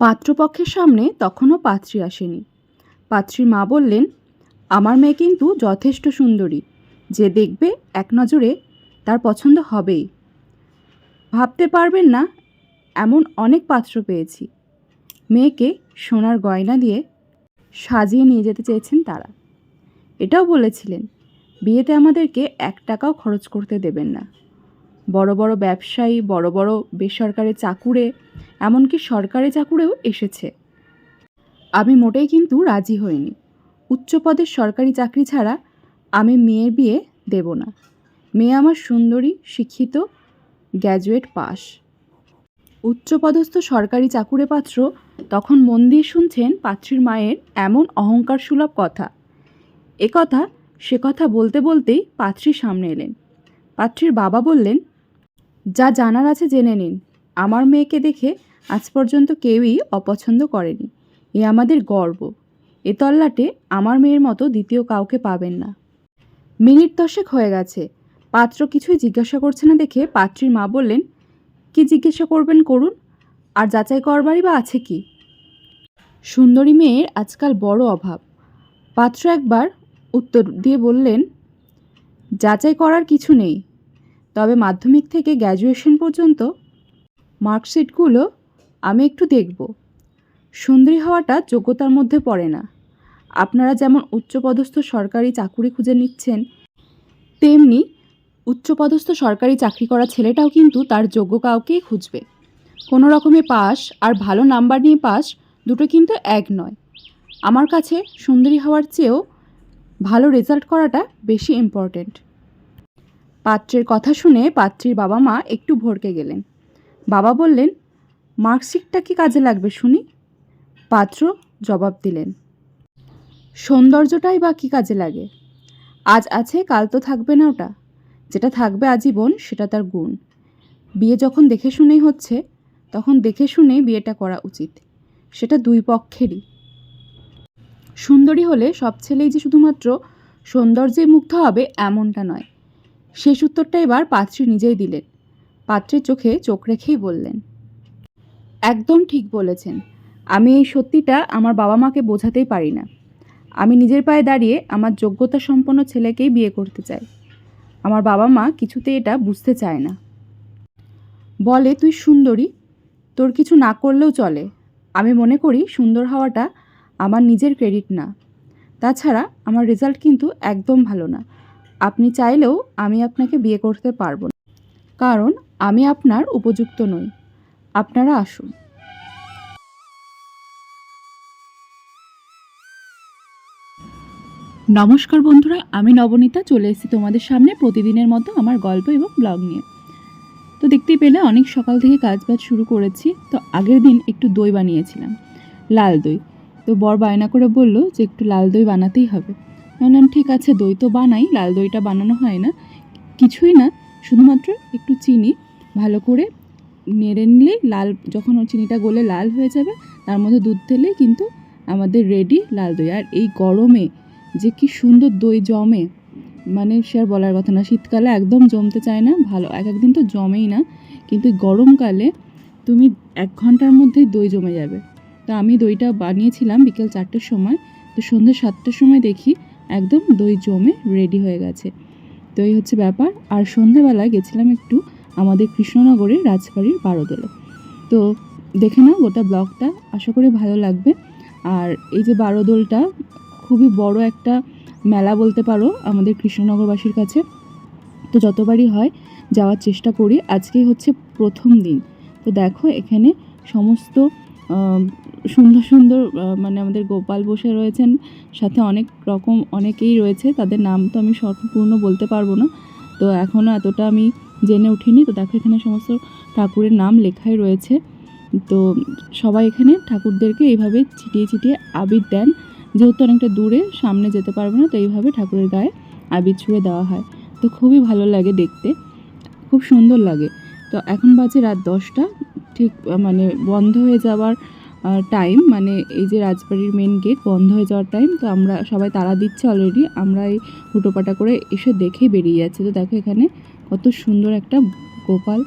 পাত্রপক্ষের সামনে তখনও পাত্রী আসেনি। পাত্রীর মা বললেন, আমার মেয়ে কিন্তু যথেষ্ট সুন্দরী। যে দেখবে এক নজরে তার পছন্দ হবেই। ভাবতে পারবেন না, এমন অনেক পাত্র পেয়েছি মেয়েকে সোনার গয়না দিয়ে সাজিয়ে নিয়ে যেতে চেয়েছেন তারা। এটাও বলেছিলেন, বিয়েতে আমাদেরকে এক টাকাও খরচ করতে দেবেন না। বড় বড় ব্যবসায়ী, বড় বড় বেসরকারি চাকুরে, এমনকি সরকারি চাকুরেও এসেছে। আমি মোটেই কিন্তু রাজি হইনি। উচ্চপদের সরকারি চাকরি ছাড়া আমি মেয়ের বিয়ে দেব না। মেয়ে আমার সুন্দরী, শিক্ষিত, গ্র্যাজুয়েট পাস। উচ্চপদস্থ সরকারি চাকুরে পাত্র তখন মন দিয়ে শুনছেন পাত্রীর মায়ের এমন অহংকার সুলভ কথা। এ কথা, সে কথা বলতে বলতেই পাত্রী সামনে এলেন। পাত্রীর বাবা বললেন যা জানার আছে জেনে নিন। আমার মেয়েকে দেখে আজ পর্যন্ত কেউই অপছন্দ করেনি। এ আমাদের গর্ব। এ তল্লাটে আমার মেয়ের মতো দ্বিতীয় কাউকে পাবেন না। মিনিট দশেক হয়ে গেছে। পাত্র কিছুই জিজ্ঞাসা করছে না দেখে পাত্রীর মা বললেন, কি জিজ্ঞাসা করবেন করুন? আর যাচাই করবারই বা আছে কি? সুন্দরী মেয়ের আজকাল বড় অভাব। পাত্র একবার উত্তর দিয়ে বললেন, যাচাই করার কিছু নেই। তবে মাধ্যমিক থেকে গ্র্যাজুয়েশন পর্যন্ত মার্কশিটগুলো আমি একটু দেখব। সুন্দরী হওয়াটা যোগ্যতার মধ্যে পড়ে না। আপনারা যেমন উচ্চপদস্থ সরকারি চাকুরি খুঁজে নিচ্ছেন, তেমনি উচ্চপদস্থ সরকারি চাকরি করা ছেলেটাও কিন্তু তার যোগ্য কাউকেই খুঁজবে। কোনো রকমে পাস আর ভালো নাম্বার নিয়ে পাস দুটো কিন্তু এক নয়। আমার কাছে সুন্দরী হওয়ার চেয়েও ভালো রেজাল্ট করাটা বেশি ইম্পর্ট্যান্ট পাত্রের কথা শুনে পাত্রীর বাবা মা একটু ভড়কে গেলেন। বাবা বললেন, মার্কশিটটা কি কাজে লাগবে শুনি? পাত্র জবাব দিলেন, সৌন্দর্যটাই বা কী কাজে লাগে? আজ আছে, কাল তো থাকবে না ওটা। যেটা থাকবে আজীবন, সেটা তার গুণ। বিয়ে যখন দেখে শুনেই হচ্ছে, তখন দেখে শুনেই বিয়েটা করা উচিত। সেটা দুই পক্ষেরই। সুন্দরী হলে সব ছেলেই যে শুধুমাত্র সৌন্দর্যে মুগ্ধ হবে, এমনটা নয়। শেষ উত্তরটা এবার পাত্রী নিজেই দিলেন। পাত্রের চোখে চোখ রেখেই বললেন, একদম ঠিক বলেছেন। আমি এই সত্যিটা আমার বাবা মাকে বোঝাতেই পারি না। আমি নিজের পায়ে দাঁড়িয়ে আমার যোগ্যতা সম্পন্ন ছেলেকেই বিয়ে করতে চাই। আমার বাবা মা কিছুতে এটা বুঝতে চায় না। বলে, তুই সুন্দরী, তোর কিছু না করলেও চলে। আমি মনে করি সুন্দর হওয়াটা আমার নিজের ক্রেডিট না। তাছাড়া আমার রেজাল্ট কিন্তু একদম ভালো না। আপনি চাইলেও আমি আপনাকে বিয়ে করতে পারব না। কারণ আমি আপনার উপযুক্ত নই। আপনারা আসুন। নমস্কার বন্ধুরা, আমি নবনীতা, চলে এসেছি তোমাদের সামনে প্রতিদিনের মতো আমার গল্প এবং ব্লগ নিয়ে। তো দেখতেই পেলে অনেক সকাল থেকে কাজ বাজ শুরু করেছি, তো আগের দিন একটু দই বানিয়েছিলাম, লাল দই। তো বর বায়না করে বলল যে একটু লাল দই বানাতেই হবে। বললাম, ঠিক আছে, দই তো বানাই, লাল দইটা বানানো হয় না। কিছুই না, শুধুমাত্র একটু চিনি ভালো করে নেড়ে নিলেই লাল, যখন চিনিটা গলে লাল হয়ে যাবে, তার মধ্যে দুধ দিলেই কিন্তু আমাদের রেডি লাল দই। আর এই গরমে যে কি সুন্দর দই জমে মানে সে আর বলার কথা না, শীতকালে একদম জমতে চায় না, ভালো, এক একদিন তো জমেই না, কিন্তু গরমকালে তুমি এক ঘণ্টার মধ্যেই দই জমে যাবে। তো আমি দইটা বানিয়েছিলাম বিকেল চারটের সময়, তো সন্ধ্যে সাতটার সময় দেখি একদম দই জমে রেডি হয়ে গেছে। তো এই হচ্ছে ব্যাপার। আর সন্ধ্যেবেলায় গেছিলাম একটু আমাদের কৃষ্ণনগরের রাজবাড়ির বারোদলে তো দেখে নাও গোটা ব্লগটা, আশা করি ভালো লাগবে। আর এই যে বারোদোলটা, খুবই বড় একটা মেলা বলতে পারো আমাদের কৃষ্ণনগরবাসীর কাছে। তো যতবারই হয় যাওয়ার চেষ্টা করি। আজকেই হচ্ছে প্রথম দিন। তো দেখো এখানে সমস্ত সুন্দর সুন্দর মানে আমাদের গোপাল বসে রয়েছেন, সাথে অনেক রকম অনেকেই রয়েছে, তাদের নাম তো আমি সম্পূর্ণ বলতে পারব না। তো এখনও এতটা আমি জেনে উঠিনি, তো দেখো এখানে সমস্ত ঠাকুরের নাম লেখাই রয়েছে। তো সবাই এখানে ঠাকুরদেরকে এইভাবে ছিটিয়ে ছিটিয়ে আবির দেন। যেহেতু অনেকটা দূরে, সামনে যেতে পারবে না, তো এইভাবে ঠাকুরের গায়ে আবির ছুঁড়ে দেওয়া হয়। তো খুবই ভালো লাগে দেখতে, খুব সুন্দর লাগে। তো এখন বাজে রাত দশটা ঠিক মানে বন্ধ হয়ে যাওয়ার টাইম মানে এই যে রাজবাড়ির মেন গেট বন্ধ হয়ে যাওয়ার টাইম তো আমরা সবাই তারা দিচ্ছে অলরেডি আমরা এই হুটোপাটা করে এসে দেখেই বেরিয়ে যাচ্ছি। তো দেখো এখানে কত সুন্দর একটা গোপাল।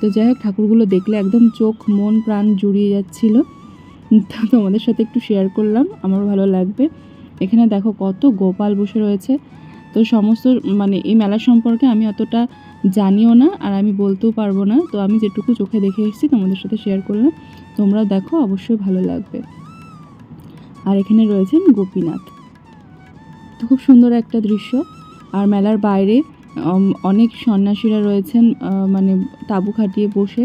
তো যাই হোক, ঠাকুরগুলো দেখলে একদম চোখ, মন, প্রাণ জুড়িয়ে যাচ্ছিল। তো তোমাদের সাথে একটু শেয়ার করলাম আমার ভালো লাগবে। এখানে দেখো কত গোপাল বসে রয়েছে। তো সমস্ত মানে এই মেলা সম্পর্কে আমি অতটা জানিও না আর আমি বলতেও পারব না। তো আমি যেটুকু চোখে দেখে এসেছি তোমাদের সাথে শেয়ার করলাম। তোমরাও দেখো, অবশ্যই ভালো লাগবে। আর এখানে রয়েছেন গোপীনাথ। তো খুব সুন্দর একটা দৃশ্য। আর মেলার বাইরে অনেক সন্ন্যাসীরা রয়েছেন মানে তাঁবু খাটিয়ে বসে।